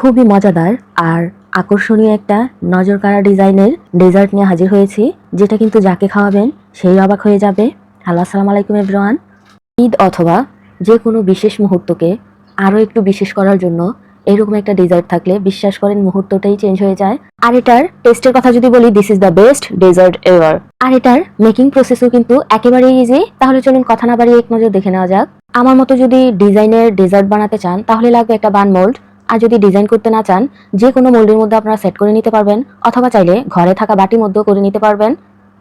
খুবই মজাদার আর আকর্ষণীয় একটা নজর কাড়া ডিজাইনের ডেজার্ট নিয়ে হাজির হয়েছি, যেটা কিন্তু যাকে খাওয়াবেন সেই অবাক হয়ে যাবে। হ্যালো, আসসালামু আলাইকুম এভরিওয়ান। ঈদ অথবা যে কোনো বিশেষ মুহূর্তকে আরও একটু বিশেষ করার জন্য এরকম একটা ডেজার্ট থাকলে বিশ্বাস করেন মুহূর্তটাই চেঞ্জ হয়ে যায়। আর এটার টেস্টের কথা যদি বলি this is the best dessert ever আর এটার মেকিং প্রসেসও কিন্তু একেবারেই ইজি তাহলে চলুন কথা না বাড়িয়ে এক নজর দেখে নেওয়া যাক। আমার মতো যদি ডিজাইনের ডেজার্ট বানাতে চান, তাহলে লাগবে একটা বান মোল্ড আর যদি ডিজাইন করতে না চান যে কোনো মোল্ডের মধ্যে আপনারা সেট করে নিতে পারবেন, অথবা চাইলে ঘরে থাকা বাটির মধ্যেও করে নিতে পারবেন।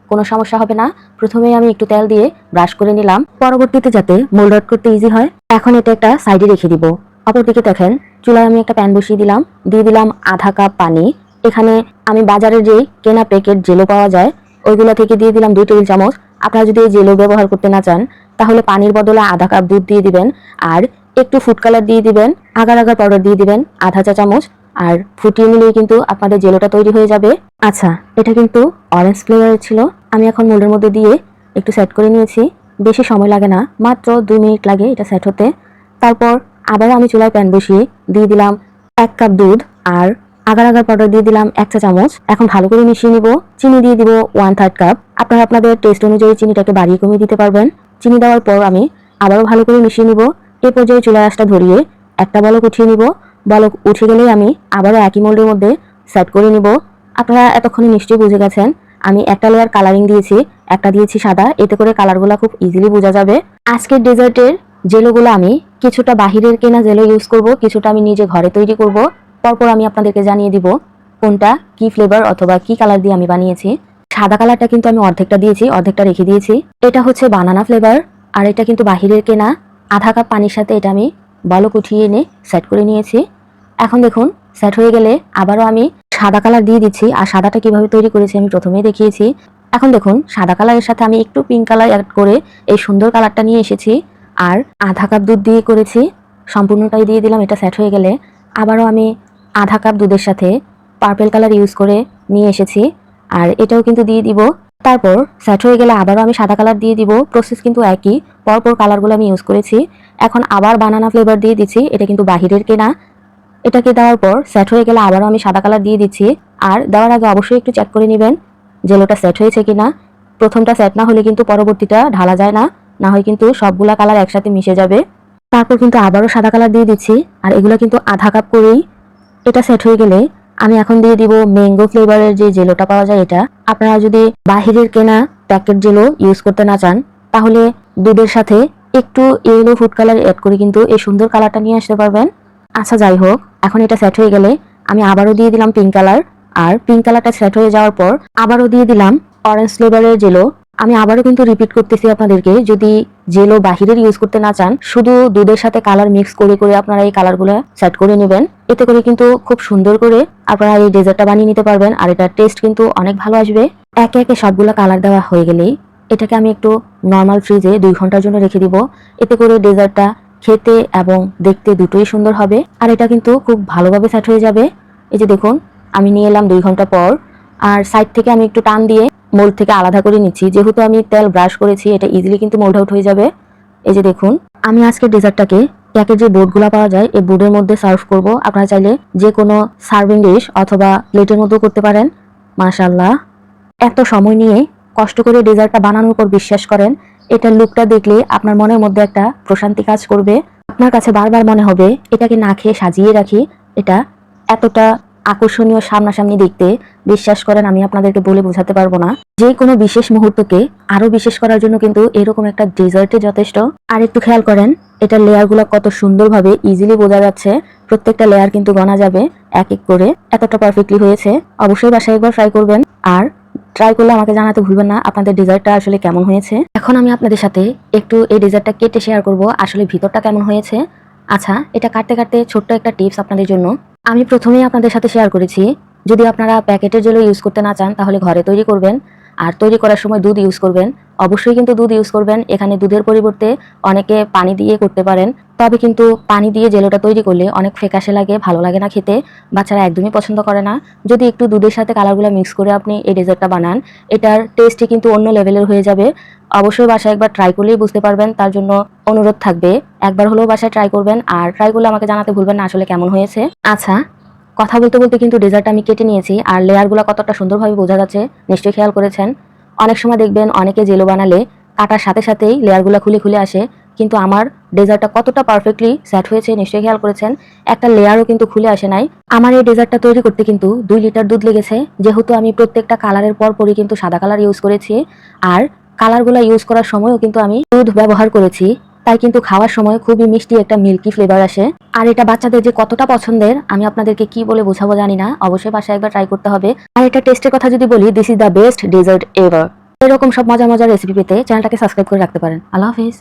কোনো সমস্যা হবে না। প্রথমেই আমি একটু তেল দিয়ে ব্রাশ করে নিলাম। পরবর্তীতে যাতে মোল্ড আউট করতে ইজি হয়, এখন এটা একটা সাইডে রেখে দিব। অপরদিকে দেখেন, চুলায় আমি একটা প্যান বসিয়ে দিলাম। দিয়ে দিলাম আধা কাপ পানি। এখানে আমি বাজারের যে কেনা প্যাকেট জেলো পাওয়া যায়, ওইগুলো থেকে দিয়ে দিলাম দুই টেবিল চামচ। আপনারা যদি এই জেলো ব্যবহার করতে না চান, তাহলে পানির বদলে আধা কাপ দুধ দিয়ে দিবেন। আর একটু ফুড কালার দিয়ে দিবেন, আগার আগার পাউডার দিয়ে দিবেন, আধা চা চামচ, আর ফুটিয়ে নিলেই কিন্তু আপনাদের জেলোটা তৈরি হয়ে যাবে। আচ্ছা এটা কিন্তু অরেঞ্জ ফ্লেভারের ছিল। আমি এখন মোল্ডের মধ্যে দিয়ে একটু সেট করে নিয়েছি। বেশি সময় লাগে না, মাত্র দুই মিনিট লাগে এটা সেট হতে। তারপর আবার আমি চুলায় প্যান বসিয়ে দিয়ে দিলাম এক কাপ দুধ আর আগার আগার পাউডার দিয়ে দিলাম এক চা চামচ। এখন ভালো করে মিশিয়ে নিব। চিনি দিয়ে দিব ওয়ান থার্ড কাপ আপনারা আপনাদের টেস্ট অনুযায়ী চিনিটাকে বাড়িয়ে কমিয়ে দিতে পারবেন। চিনি দেওয়ার পর আমি আবারও ভালো করে মিশিয়ে নিব। এ পর্যায়ে চুলা আঁচটা ধরিয়ে একটা বলক উঠিয়ে নিব। বলক উঠে গেলেই আমি আবারও একই মোল্ডের মধ্যে সেট করে নিব। আপনারা এতক্ষণে নিশ্চয়ই বুঝে গেছেন, আমি একটা লেয়ার কালারিং দিয়েছি, একটা দিয়েছি সাদা, এতে করে কালারগুলো খুব ইজিলি বোঝা যাবে। আজকের ডেজার্টের জেলোগুলো আমি কিছুটা বাহিরের কেনা জেলো ইউজ করব, কিছুটা আমি নিজে ঘরে তৈরি করব। পরপর আমি আপনাদেরকে জানিয়ে দিব কোনটা, কি ফ্লেভার অথবা কি কালার দিয়ে আমি বানিয়েছি। সাদা কালারটা কিন্তু আমি অর্ধেকটা দিয়েছি, অর্ধেকটা রেখে দিয়েছি। এটা হচ্ছে বানানা ফ্লেভার আর এটা কিন্তু বাহিরের কেনা। আধা কাপ পানির সাথে এটা আমি বলক উঠিয়ে এনে সেট করে নিয়েছি। এখন দেখুন সেট হয়ে গেলে আবারও আমি সাদা কালার দিয়ে দিচ্ছি আর সাদাটা কীভাবে তৈরি করেছি আমি প্রথমেই দেখিয়েছি। এখন দেখুন, সাদা কালারের সাথে আমি একটু পিঙ্ক কালার অ্যাড করে এই সুন্দর কালারটা নিয়ে এসেছি আর আধা কাপ দুধ দিয়ে করেছি। সম্পূর্ণটাই দিয়ে দিলাম, এটা সেট হয়ে গেলে। আবারও আমি আধা কাপ দুধের সাথে পার্পেল কালার ইউজ করে নিয়ে এসেছি। আর এটাও কিন্তু দিয়ে দিব তারপর সেট হয়ে গেলে আবারও আমি সাদা কালার দিয়ে দিব। প্রসেস কিন্তু একই। পরপর কালারগুলো আমি ইউজ করেছি। এখন আবার বানানা ফ্লেভার দিয়ে দিচ্ছি। এটা কিন্তু বাহিরের কেনা। এটাকে দেওয়ার পর সেট হয়ে গেলে আবারও আমি সাদা কালার দিয়ে দিচ্ছি। আর দেওয়ার আগে অবশ্যই একটু চেক করে নেবেন জেলোটা সেট হয়েছে কিনা। প্রথমটা সেট না হলে কিন্তু পরবর্তীটা ঢালা যায় না। না হয় কিন্তু সবগুলা কালার একসাথে মিশে যাবে। তারপর কিন্তু আবারও সাদা কালার দিয়ে দিচ্ছি। আর এগুলো কিন্তু আধা কাপ করেই। এটা সেট হয়ে গেলে আমি এখন দিয়ে দিব ম্যাঙ্গো ফ্লেভারের যে জেলোটা পাওয়া যায় এটা। আপনারা যদি বাহিরের কেনা প্যাকেট জেলো ইউজ করতে না চান, তাহলে দুধের সাথে একটু ইয়েলো ফুড কালার অ্যাড করে কিন্তু এই সুন্দর কালারটা নিয়ে আসতে পারবেন। আচ্ছা যাই হোক, এখন এটা সেট হয়ে গেলে আমি আবারও দিয়ে দিলাম পিঙ্ক কালার আর পিঙ্ক কালারটা সেট হয়ে যাওয়ার পর আবারও দিয়ে দিলাম অরেঞ্জ ফ্লেভারের জেলো। আমি আবারও কিন্তু রিপিট করতেছি আপনাদেরকে, যদি জেলো বাহিরের ইউজ করতে না চান, শুধু দুধের সাথে কালার মিক্স করে করে আপনারা এই কালারগুলো সেট করে নেবেন। এতে করে কিন্তু খুব সুন্দর করে আপনারা এই ডেজার্টটা বানিয়ে নিতে পারবেন আর এটার টেস্ট কিন্তু অনেক ভালো আসবে। একে একে সবগুলো কালার দেওয়া হয়ে গেলেই এটাকে আমি একটু নর্মাল ফ্রিজে দুই ঘণ্টার জন্য রেখে দিব। এতে করে ডেজার্টটা খেতে এবং দেখতে দুটোই সুন্দর হবে। আর এটা কিন্তু খুব ভালোভাবে সেট হয়ে যাবে। এই যে দেখুন, আমি নিয়ে এলাম দুই ঘণ্টা পর। আর সাইড থেকে আমি একটু টান দিয়ে মোল্ড থেকে আলাদা করে নিচ্ছি। যেহেতু আমি তেল ব্রাশ করেছি, এটা ইজিলি কিন্তু মোল্ড আউট হয়ে যাবে। এই যে দেখুন, আমি আজকে ডেজার্টটাকে প্যাকের যে বোর্ডগুলো পাওয়া যায়, এই বোর্ডের মধ্যে সার্ভ করব। আপনারা চাইলে যে কোনো সার্ভিং ডিশ অথবা প্লেটের মধ্যেও করতে পারেন। মাশাল্লাহ এত সময় নিয়ে কষ্ট করে ডেজার্টটা বানানোর উপর বিশ্বাস করেন, এটার লুকটা দেখলে আপনার মনের মধ্যে একটা প্রশান্তি কাজ করবে। আপনার কাছে বারবার মনে হবে, এটাকে না খেয়ে সাজিয়ে রাখি, এটা এতটা আকর্ষণীয় সামনাসামনি দেখতে। বিশ্বাস করেন, আমি আপনাদেরকে বলে বোঝাতে পারব না। যে কোনো বিশেষ মুহূর্তকে আরও বিশেষ করার জন্য কিন্তু এরকম একটা ডেজার্টে যথেষ্ট। আর একটু খেয়াল করেন এটার লেয়ারগুলো কত সুন্দরভাবে ইজিলি বোঝা যাচ্ছে। প্রত্যেকটা লেয়ার কিন্তু গনা যাবে এক এক করে। এতটা পারফেক্টলি হয়েছে। অবশ্যই বাসায় একবার ট্রাই করবেন। আর ট্রাই করলে আমাকে জানাতে ভুলবেন না, আপনাদের ডেজার্টটা আসলে কেমন হয়েছে। এখন আমি আপনাদের সাথে একটু এই ডেজার্টটা কেটে শেয়ার করব, আসলে ভিতরটা কেমন হয়েছে। আচ্ছা এটা কাটতে কাটতে ছোট্ট একটা টিপস আপনাদের জন্য। আমি প্রথমেই আপনাদের সাথে শেয়ার করেছি যদি আপনারা প্যাকেটের জন্য ইউজ করতে না চান, তাহলে ঘরে তৈরি করবেন। আর তৈরি করার সময় দুধ ইউজ করবেন। অবশ্যই কিন্তু দুধ ইউজ করবেন। এখানে দুধের পরিবর্তে অনেকে পানি দিয়ে করতে পারেন। তবে কিন্তু পানি দিয়ে জেলোটা তৈরি করলে অনেক ফেকাশে লাগে, ভালো লাগে না খেতে। বাচ্চারা একদমই পছন্দ করে না। যদি একটু দুধের সাথে কালারগুলো মিক্স করে আপনি এই ডেজার্টটা বানান, এটার টেস্টই কিন্তু অন্য লেভেলের হয়ে যাবে। অবশ্যই বাসায় একবার ট্রাই করলেই বুঝতে পারবেন, তার জন্য অনুরোধ থাকবে। একবার হলেও বাসায় ট্রাই করবেন, আর ট্রাই করলে আমাকে জানাতে ভুলবেন না আসলে কেমন হয়েছে। আচ্ছা কথা বলতে বলতে কিন্তু ডেজার্টটা আমি কেটে নিয়েছি, আর লেয়ারগুলো কতটা সুন্দরভাবে বোঝা যাচ্ছে, নিশ্চয়ই খেয়াল করেছেন। অনেক সময় দেখবেন অনেকে জেলো বানালে কাটার সাথে সাথেই লেয়ারগুলো খুলে খুলে আসে, কিন্তু আমার ডেজার্টটা কতটা পারফেক্টলি সেট হয়েছে, নিশ্চয়ই খেয়াল করেছেন। একটা লেয়ারও কিন্তু খুলে আসে নাই। আমার এই ডেজার্টটা তৈরি করতে কিন্তু দুই লিটার দুধ লেগেছে, যেহেতু আমি প্রত্যেকটা কালারের পর পরই কিন্তু সাদা কালার ইউজ করেছি, আর কালারগুলো ইউজ করার সময়ও কিন্তু আমি দুধ ব্যবহার করেছি। তাই কিন্তু খাওয়ার সময় খুবই মিষ্টি একটা মিল্কি ফ্লেভার আসে। আর এটা বাচ্চাদের যে কতটা পছন্দের, আমি আপনাদেরকে কি বলে বোঝাবো জানি না। অবশ্যই বাসায় একবার ট্রাই করতে হবে। আর এটা টেস্টের কথা যদি বলি this is the best dessert ever এরকম সব মজা মজার রেসিপি পেতে চ্যানেলটাকে সাবস্ক্রাইব করে রাখতে পারেন। আল্লাহ হাফিজ।